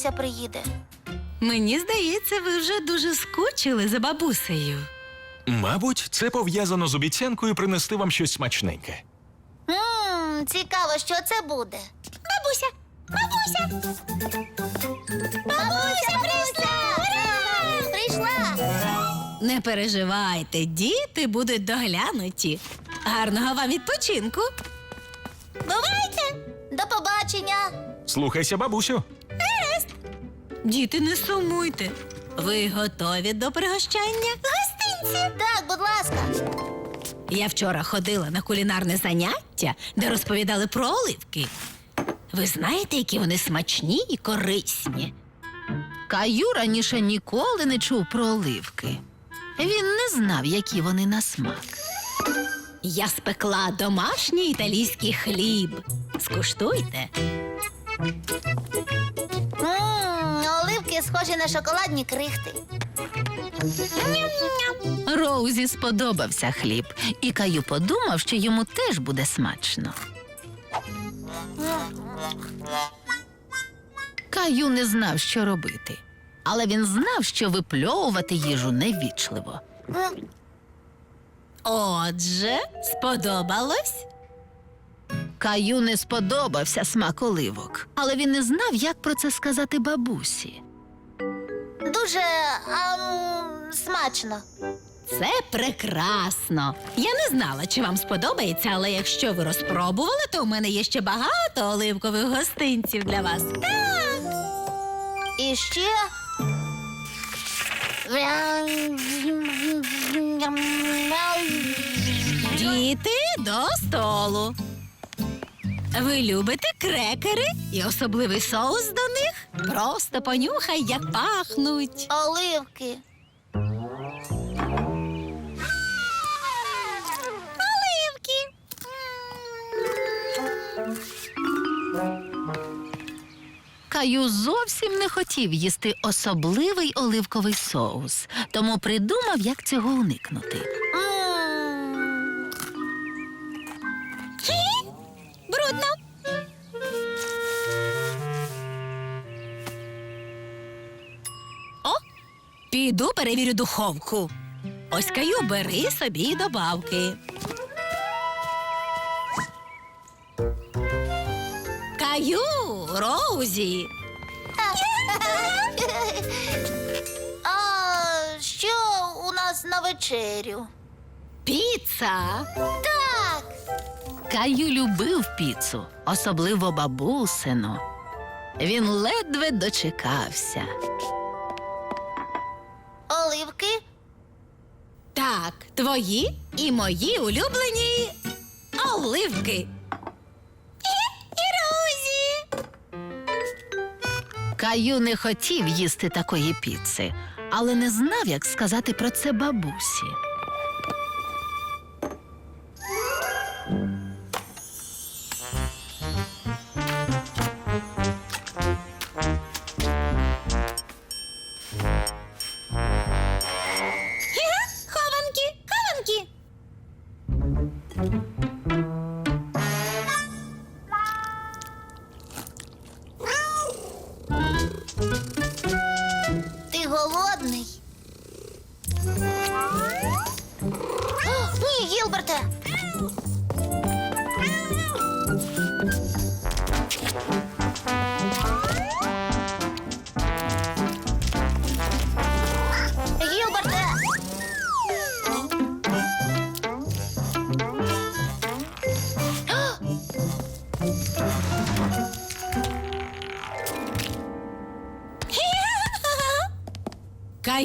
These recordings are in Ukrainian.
Бабуся приїде? Мені здається, ви вже дуже скучили за бабусею. Мабуть, це пов'язано з обіцянкою принести вам щось смачненьке. Ммм, цікаво, що це буде. Бабуся! Бабуся! Бабуся прийшла! Ура! Прийшла! Не переживайте, діти будуть доглянуті. Гарного вам відпочинку. Бувайте! До побачення! Слухайся, бабусю. Діти, не сумуйте. Ви готові до пригощання? Гостинці! Так, будь ласка. Я вчора ходила на кулінарне заняття, де розповідали про оливки. Ви знаєте, які вони смачні і корисні. Каю раніше ніколи не чув про оливки. Він не знав, які вони на смак. Я спекла домашній італійський хліб. Скуштуйте. Ммм, схожі на шоколадні крихти. Роузі сподобався хліб, і Каю подумав, що йому теж буде смачно. Каю не знав, що робити, але він знав, що випльовувати їжу невічливо. Отже, сподобалось? Каю не сподобався смак оливок, але він не знав, як про це сказати бабусі. Дуже ам, смачно. Це прекрасно. Я не знала, чи вам сподобається, але якщо ви розпробували, то у мене є ще багато оливкових гостинців для вас. І ще. Діти до столу. Ви любите крекери і особливий соус до них? Просто понюхай, як пахнуть. Оливки. Оливки. Каю зовсім не хотів їсти особливий оливковий соус, тому придумав, як цього уникнути. Піду перевірю духовку. Ось каю, бери собі добавки. Каю, Роузі. А що у нас на вечерю? Піца. Так, Каю любив піцу, особливо бабусину. Він ледве дочекався. Так, твої і мої улюблені оливки. Каю не хотів їсти такої піци, але не знав, як сказати про це бабусі.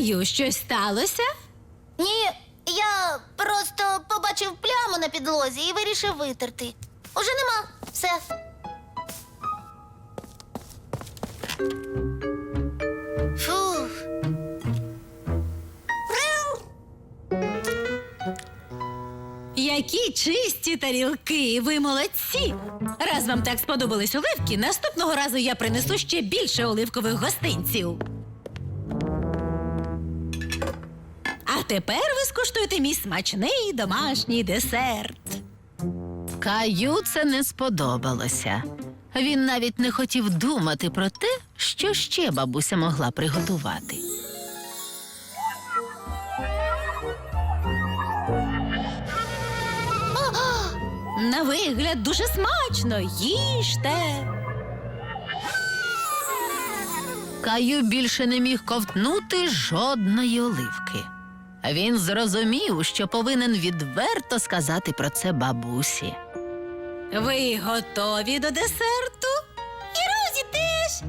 Каю, щось сталося? Ні, я просто побачив пляму на підлозі і вирішив витерти. Уже нема. Все. Фух. Які чисті тарілки, ви молодці! Раз вам так сподобались оливки, наступного разу я принесу ще більше оливкових гостинців. Тепер ви скуштуєте мій смачний домашній десерт. Каю це не сподобалося. Він навіть не хотів думати про те, що ще бабуся могла приготувати. На вигляд дуже смачно. Їжте. Каю більше не міг ковтнути жодної оливки. Він зрозумів, що повинен відверто сказати про це бабусі. Ви готові до десерту? І Розі теж.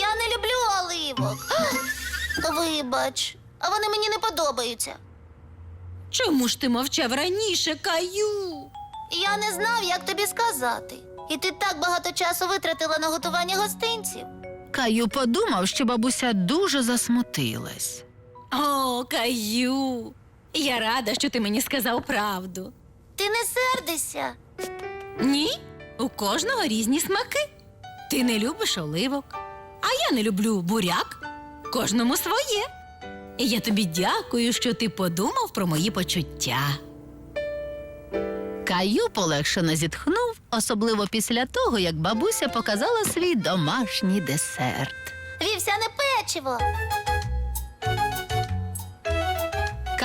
Я не люблю оливок. Вибач, а вони мені не подобаються. Чому ж ти мовчав раніше, Каю? Я не знав, як тобі сказати. І ти так багато часу витратила на готування гостинців. Каю подумав, що бабуся дуже засмутилась. О, Каю. Я рада, що ти мені сказав правду. Ти не сердишся. Ні, у кожного різні смаки. Ти не любиш оливок, а я не люблю буряк. Кожному своє. І я тобі дякую, що ти подумав про мої почуття. Каю полегшено зітхнув, особливо після того, як бабуся показала свій домашній десерт. Вівсяне печиво.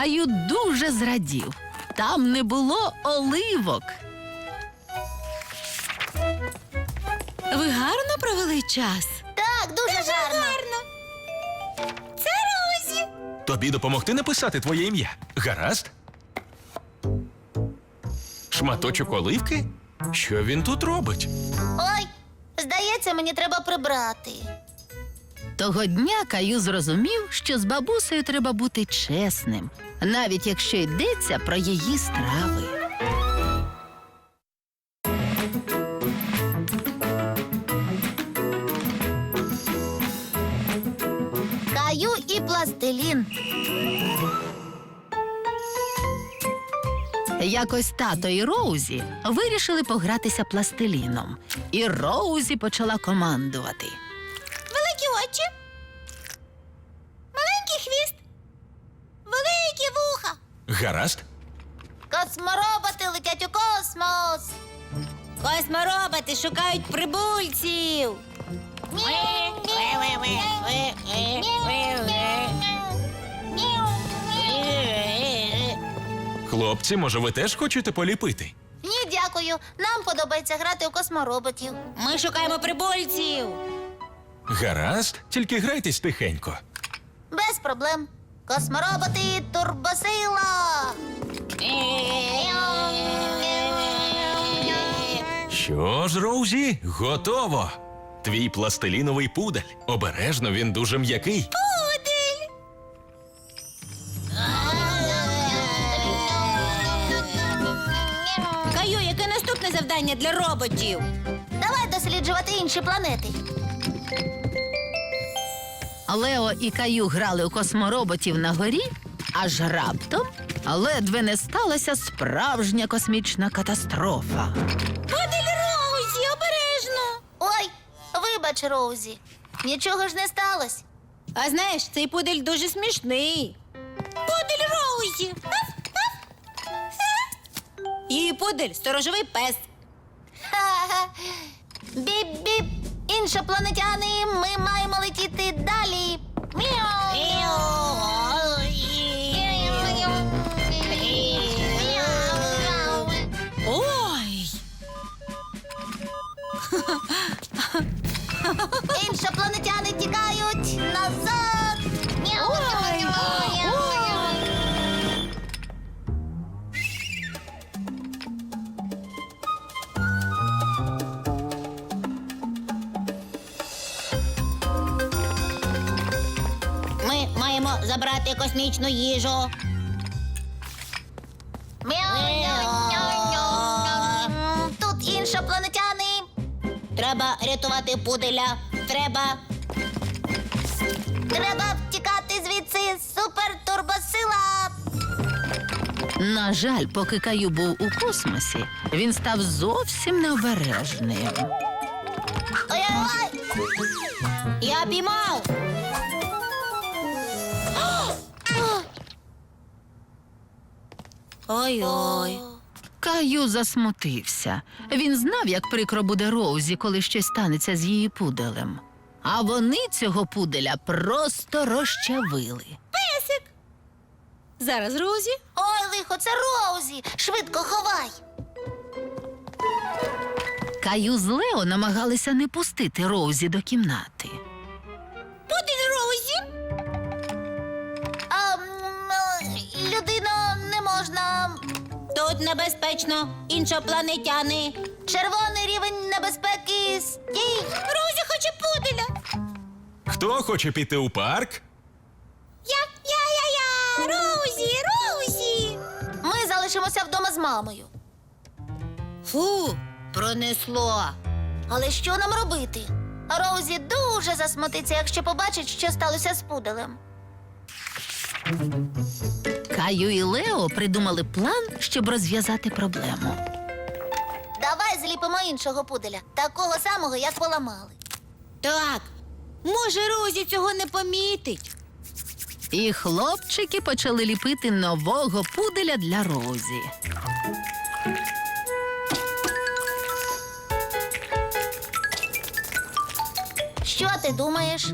Каю дуже зрадів. Там не було оливок. Ви гарно провели час. Так, дуже, гарно. Це Розі. Тобі допомогти написати твоє ім'я. Гаразд? Шматочок оливки? Що він тут робить? Ой, здається, мені треба прибрати. Того дня Каю зрозумів, що з бабусею треба бути чесним, навіть якщо йдеться про її страви. Каю і пластилін. Якось тато і Роузі вирішили погратися пластиліном, і Роузі почала командувати. Гаразд? Космороботи летять у космос. Космороботи шукають прибульців. Хлопці, може, ви теж хочете поліпити? Ні, дякую. Нам подобається грати у космороботів. Ми шукаємо прибульців. Гаразд, тільки грайтесь тихенько. Без проблем. Космороботи, турбосила. Що ж, Роузі, готово. Твій пластиліновий пудель. Обережно, він дуже м'який. Каю, яке наступне завдання для роботів? Давай досліджувати інші планети. Лео і Каю грали у космороботів на горі, аж раптом ледве не сталася справжня космічна катастрофа. Пудель Роузі, обережно. Ой, вибач, Роузі. Нічого ж не сталося. А знаєш, цей пудель дуже смішний. Пудель Роузі. Її пудель сторожовий пес. Ха-ха. Біп-біп. Іншопланетяни, ми маємо летіти далі. Ой! Іншопланетяни тікають назад. Забрати космічну їжу. Тут іншопланетяни. Треба рятувати пуделя. Треба. Треба втікати звідси. Супер турбосила. На жаль, поки Каю був у космосі, він став зовсім необережним. Ой-ой-ой! Я піймав. Ой-ой. Каю засмутився. Він знав, як прикро буде Роузі, коли щось станеться з її пуделем. А вони цього пуделя просто розчавили. Зараз Розі. Ой, лихо, це Роузі. Швидко ховай. Каю з Лео намагалися не пустити Роузі до кімнати. Пудель можна. Тут небезпечно. Іншопланетяни. Червоний рівень небезпеки. Стій. Розі хоче пуделя. Хто хоче піти у парк? Я, я, я, я. Роузі, Роузі. Ми залишимося вдома з мамою. Фу, пронесло. Але що нам робити? Роузі дуже засмутиться, якщо побачить, що сталося з пуделем. Каю і Лео придумали план, щоб розв'язати проблему. Давай зліпимо іншого пуделя, такого самого, як поламали. Так. Може, Розі цього не помітить. І хлопчики почали ліпити нового пуделя для Розі. Що ти думаєш?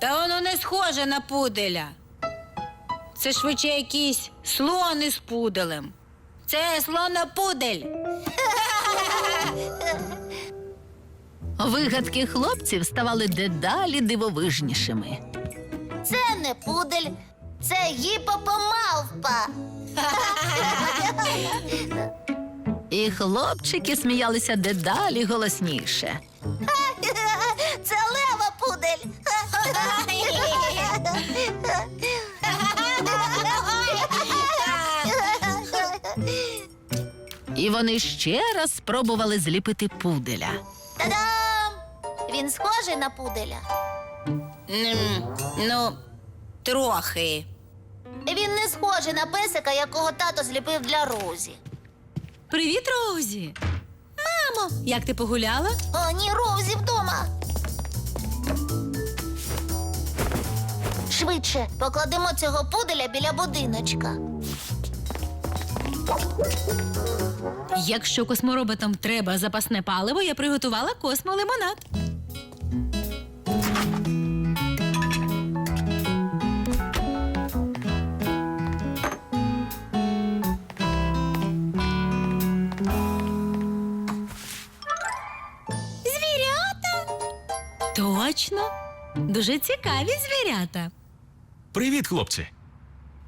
Та воно не схоже на пуделя. Це швидше якийсь слон із пуделем. Це слонопудель. Вигадки хлопців ставали дедалі дивовижнішими. Це не пудель, це гіпопомавпа. І хлопчики сміялися дедалі голосніше. Це лева пудель. І вони ще раз спробували зліпити пуделя. Та-дам! Він схожий на пуделя. Ну, трохи. Він не схожий на песика, якого тато зліпив для Розі. Привіт, Розі. Мамо, як ти погуляла? О, ні, Розі вдома. Швидше покладемо цього пуделя біля будиночка. Якщо космороботам треба запасне паливо, я приготувала космолимонад. Звірята. Точно. Дуже цікаві звірята. Привіт, хлопці.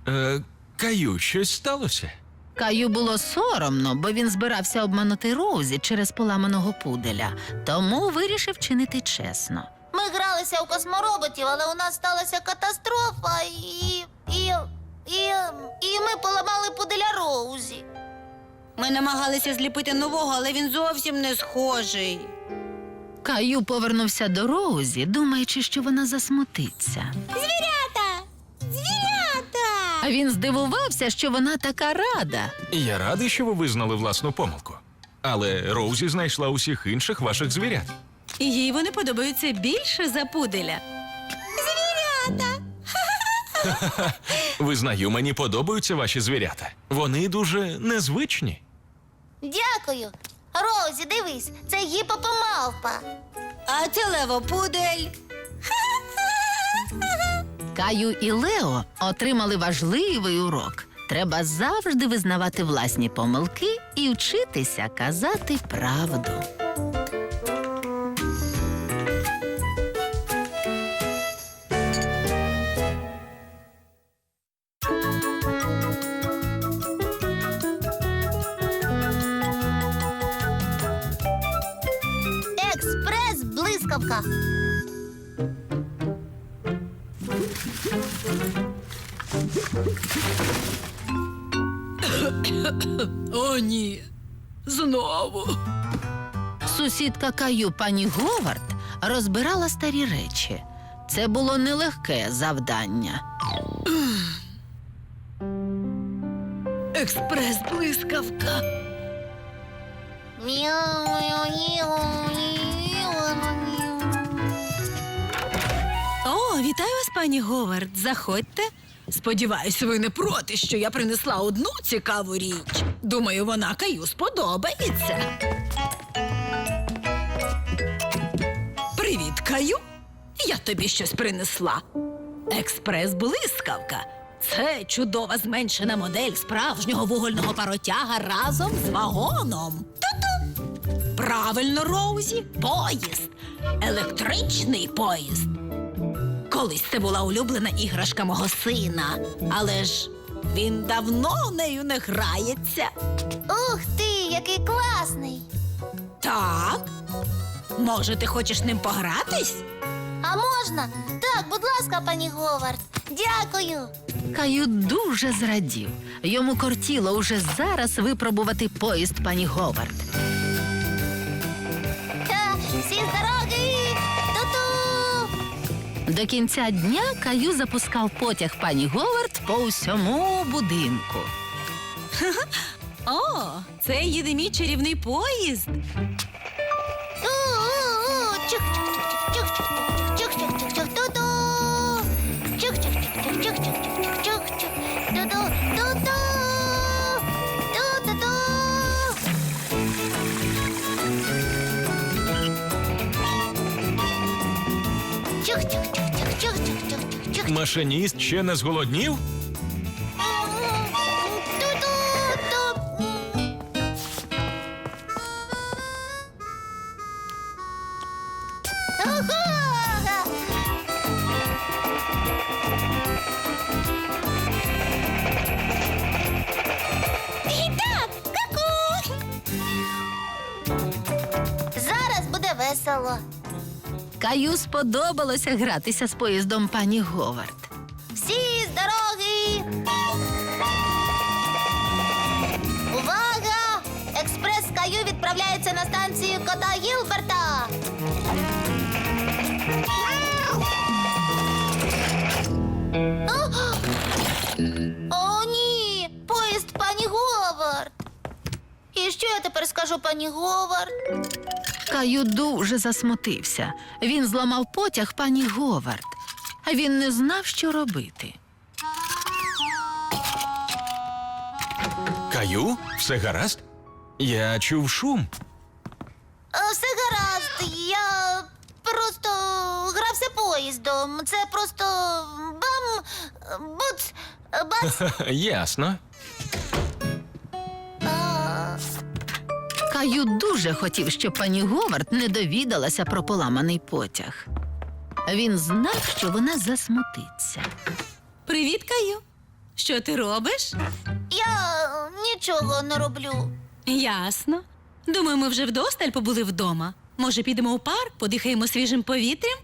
Е, Каю, щось сталося? Каю було соромно, бо він збирався обманути Роузі через поламаного пуделя, тому вирішив чинити чесно. Ми гралися у космороботів, але у нас сталася катастрофа і. і. і. і ми поламали пуделя Роузі. Ми намагалися зліпити нового, але він зовсім не схожий. Каю повернувся до Роузі, думаючи, що вона засмутиться. Звірята! А він здивувався, що вона така рада. Я радий, що ви визнали власну помилку. Але Роузі знайшла усіх інших ваших звірят. І їй вони подобаються більше за пуделя. Звірята. Визнаю, мені подобаються ваші звірята. Вони дуже незвичні. Дякую. Роузі, дивись, це гіпопомавпа. А це левопудель. Каю і Лео отримали важливий урок. Треба завжди визнавати власні помилки і вчитися казати правду. Сусідка Каю пані Говард розбирала старі речі. Це було нелегке завдання. Експрес-блискавка. О, вітаю вас, пані Говард. Заходьте. Сподіваюсь, ви не проти, що я принесла одну цікаву річ. Думаю, вона Каю сподобається. Привіт, Я тобі щось принесла. Експрес-блискавка. Це чудова зменшена модель справжнього вугольного паротяга разом з вагоном. Ту-ту. Правильно, Роузі, поїзд. Електричний поїзд. Колись це була улюблена іграшка мого сина, але ж він давно нею не грається. Ух ти, який класний! Так. Може, ти хочеш ним погратись? А можна? Так, будь ласка, пані Говард. Дякую. Каю дуже зрадів. Йому кортіло уже зараз випробувати поїзд пані Говард. Ха, всі з дороги! Ту-ту! До кінця дня Каю запускав потяг пані Говард по усьому будинку. О, це їде мій чарівний поїзд. Машиніст ще не зголоднів? Сподобалося гратися з поїздом пані Говард. Всі з дороги. Увага! Експрес Каю відправляється на станцію кота Гілберта. О, ні! Поїзд пані Говард. І що я тепер скажу пані Говард? Каю дуже засмутився. Він зламав потяг пані Говард. А він не знав, що робити. Каю, все гаразд? Я чув шум. Е, Все гаразд, я просто грався поїздом. Це просто бам, буц, бац. Ясно. Каю дуже хотів, щоб пані Говард не довідалася про поламаний потяг. Він знав, що вона засмутиться. Привіт, Каю. Що ти робиш? Я нічого не роблю. Ясно. Думаю, ми вже вдосталь побули вдома. Може, підемо у парк, подихаємо свіжим повітрям?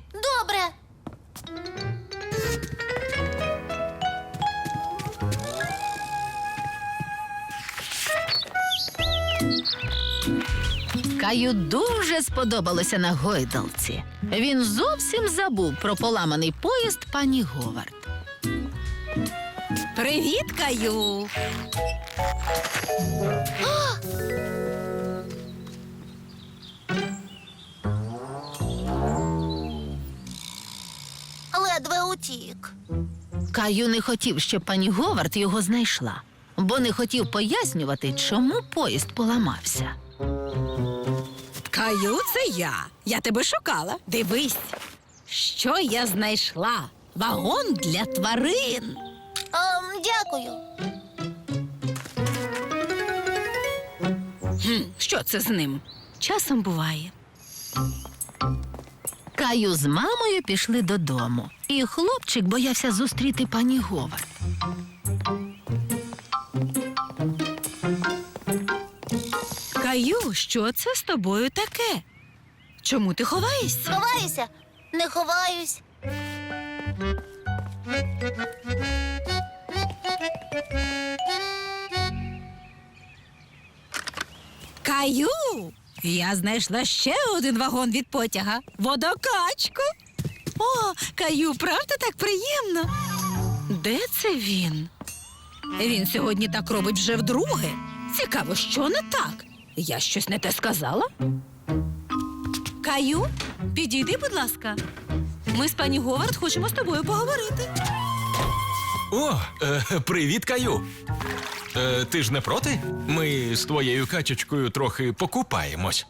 Каю дуже сподобалося на гойдалці. Він зовсім забув про поламаний поїзд пані Говард. Привіт, Каю. Ледве утік. Каю не хотів, щоб пані Говард його знайшла, бо не хотів пояснювати, чому поїзд поламався. Каю, це я. Я тебе шукала. Дивись, що я знайшла. Вагон для тварин. Ем, дякую. Хм, що це з ним? Часом буває. Каю з мамою пішли додому, і хлопчик боявся зустріти пані Говард. Каю, що це з тобою таке? Чому ти ховаєшся? Ховаюся, не ховаюсь. Каю! Я знайшла ще один вагон від потяга. Водокачку. О, Каю, правда так приємно. Де це він? Він сьогодні так робить вже вдруге. Цікаво, що не так. Я щось не те сказала? Каю, підійди, будь ласка. Ми з пані Говард хочемо з тобою поговорити. О, е, привіт, Каю. Е, ти ж не проти? Ми з твоєю качечкою трохи покупаємось.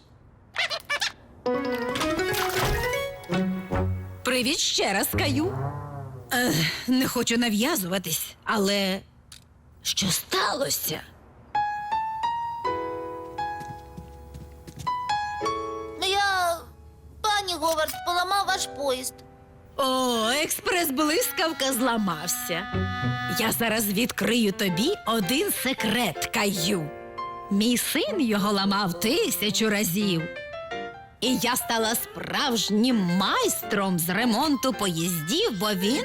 Привіт ще раз, Каю. Ех, не хочу нав'язуватись, але що сталося? Говард, поламав ваш поїзд. О, експрес-блискавка зламався. Я зараз відкрию тобі один секрет, Каю. Мій син його ламав тисячу разів. І я стала справжнім майстром з ремонту поїздів, бо він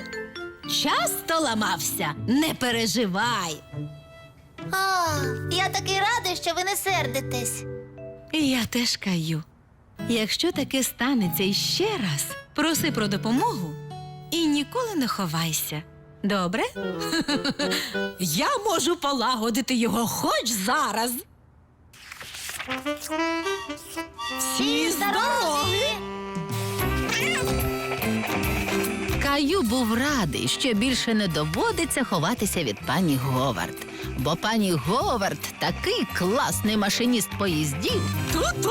часто ламався. Не переживай. А, я такий радий, що ви не сердитесь. І я теж каю. Якщо таке станеться іще раз, проси про допомогу і ніколи не ховайся. Добре? Я можу полагодити його хоч зараз. Всі здорові! Каю був радий, що більше не доводиться ховатися від пані Говард. Бо пані Говард такий класний машиніст поїздів, Ту-ту!